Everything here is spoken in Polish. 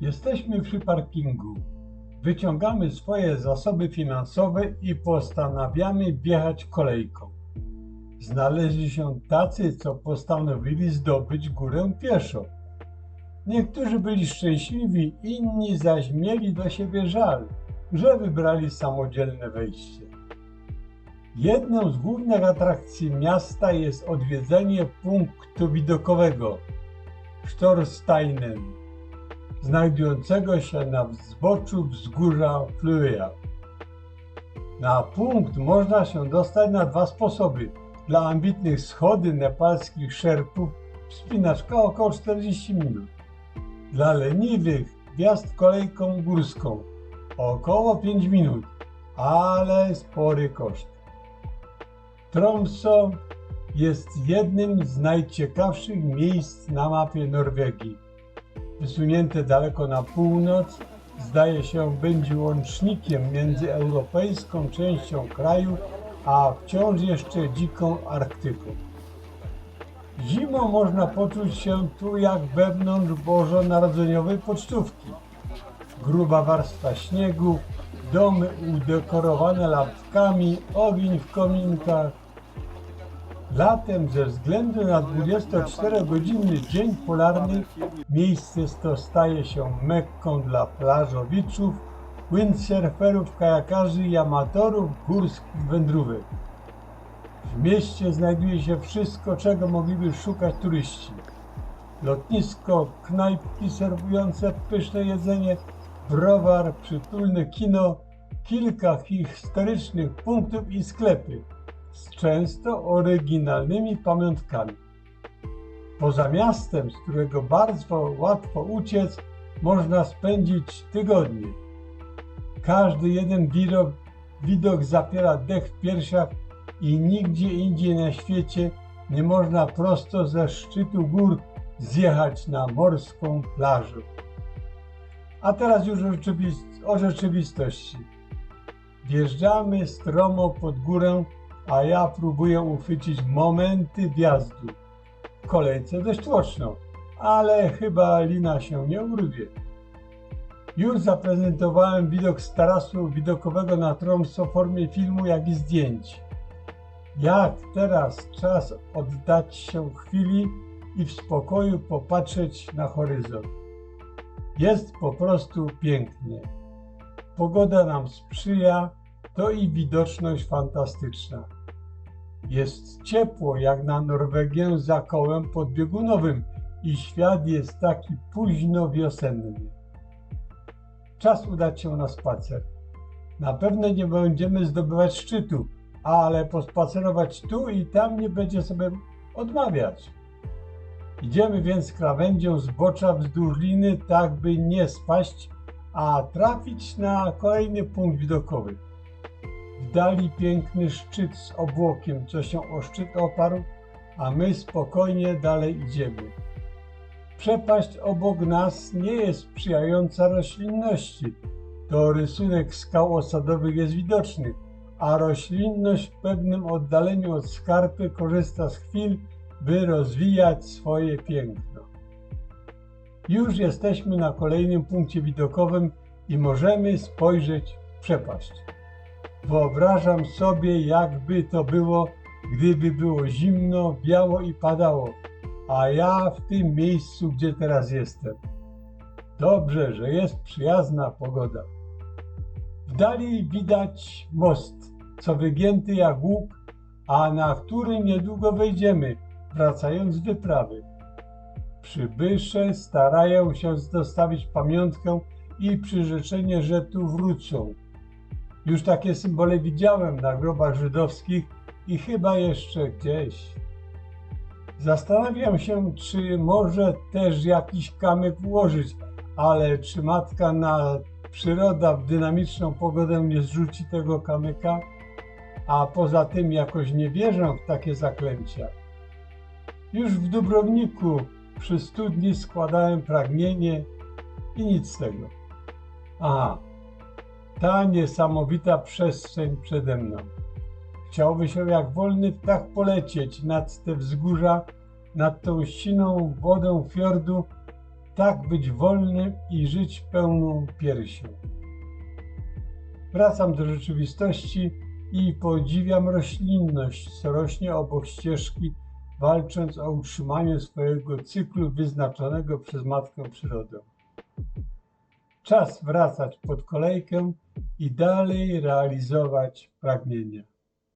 Jesteśmy przy parkingu. Wyciągamy swoje zasoby finansowe i postanawiamy wjechać kolejką. Znaleźli się tacy, co postanowili zdobyć górę pieszo. Niektórzy byli szczęśliwi, inni zaś mieli do siebie żal, że wybrali samodzielne wejście. Jedną z głównych atrakcji miasta jest odwiedzenie punktu widokowego Storsteinen, znajdującego się na zboczu wzgórza Fluja. Na punkt można się dostać na dwa sposoby. Dla ambitnych schody nepalskich szerpów wspinaczka około 40 minut. Dla leniwych wjazd kolejką górską około 5 minut, ale spory koszt. Tromsø jest jednym z najciekawszych miejsc na mapie Norwegii. Wysunięte daleko na północ, zdaje się będzie łącznikiem między europejską częścią kraju, a wciąż jeszcze dziką Arktyką. Zimą można poczuć się tu jak wewnątrz bożonarodzeniowej pocztówki. Gruba warstwa śniegu, domy udekorowane lampkami, ogień w kominkach. Latem ze względu na 24-godzinny dzień polarny miejsce to staje się mekką dla plażowiczów, windsurferów, kajakarzy i amatorów górskich wędrówek. W mieście znajduje się wszystko, czego mogliby szukać turyści. Lotnisko, knajpki serwujące pyszne jedzenie, browar, przytulne kino, kilka historycznych punktów i sklepy z często oryginalnymi pamiątkami. Poza miastem, z którego bardzo łatwo uciec, można spędzić tygodnie. Każdy jeden widok, widok zapiera dech w piersiach i nigdzie indziej na świecie nie można prosto ze szczytu gór zjechać na morską plażę. A teraz już o, rzeczywist- o rzeczywistości. Wjeżdżamy stromo pod górę, a ja próbuję uchwycić momenty wjazdu. W kolejce dość tłoczno, ale chyba lina się nie urwie. Już zaprezentowałem widok z tarasu widokowego na Tromsø w formie filmu, jak i zdjęć. Jak teraz czas oddać się chwili i w spokoju popatrzeć na horyzont. Jest po prostu pięknie. Pogoda nam sprzyja, to i widoczność fantastyczna. Jest ciepło jak na Norwegię za kołem podbiegunowym i świat jest taki późno wiosenny. Czas udać się na spacer. Na pewno nie będziemy zdobywać szczytu, ale pospacerować tu i tam nie będzie sobie odmawiać. Idziemy więc krawędzią zbocza wzdłuż liny, tak by nie spaść, a trafić na kolejny punkt widokowy. W dali piękny szczyt z obłokiem, co się o szczyt oparł, a my spokojnie dalej idziemy. Przepaść obok nas nie jest sprzyjająca roślinności. To rysunek skał osadowych jest widoczny, a roślinność w pewnym oddaleniu od skarpy korzysta z chwil, by rozwijać swoje piękno. Już jesteśmy na kolejnym punkcie widokowym i możemy spojrzeć w przepaść. Wyobrażam sobie, jakby to było, gdyby było zimno, biało i padało, a ja w tym miejscu, gdzie teraz jestem. Dobrze, że jest przyjazna pogoda. W dali widać most, co wygięty jak łuk, a na który niedługo wejdziemy, wracając z wyprawy. Przybysze starają się dostawić pamiątkę i przyrzeczenie, że tu wrócą. Już takie symbole widziałem na grobach żydowskich i chyba jeszcze gdzieś. Zastanawiam się, czy może też jakiś kamyk włożyć, ale czy matka na przyroda w dynamiczną pogodę nie zrzuci tego kamyka? A poza tym jakoś nie wierzę w takie zaklęcia. Już w Dubrowniku przy studni składałem pragnienie i nic z tego. Aha, ta niesamowita przestrzeń przede mną. Chciałby się jak wolny ptak polecieć nad te wzgórza, nad tą siną wodą fiordu tak być wolnym i żyć pełną piersią. Wracam do rzeczywistości i podziwiam roślinność, co rośnie obok ścieżki, walcząc o utrzymanie swojego cyklu wyznaczonego przez Matkę Przyrodę. Czas wracać pod kolejkę i dalej realizować pragnienia.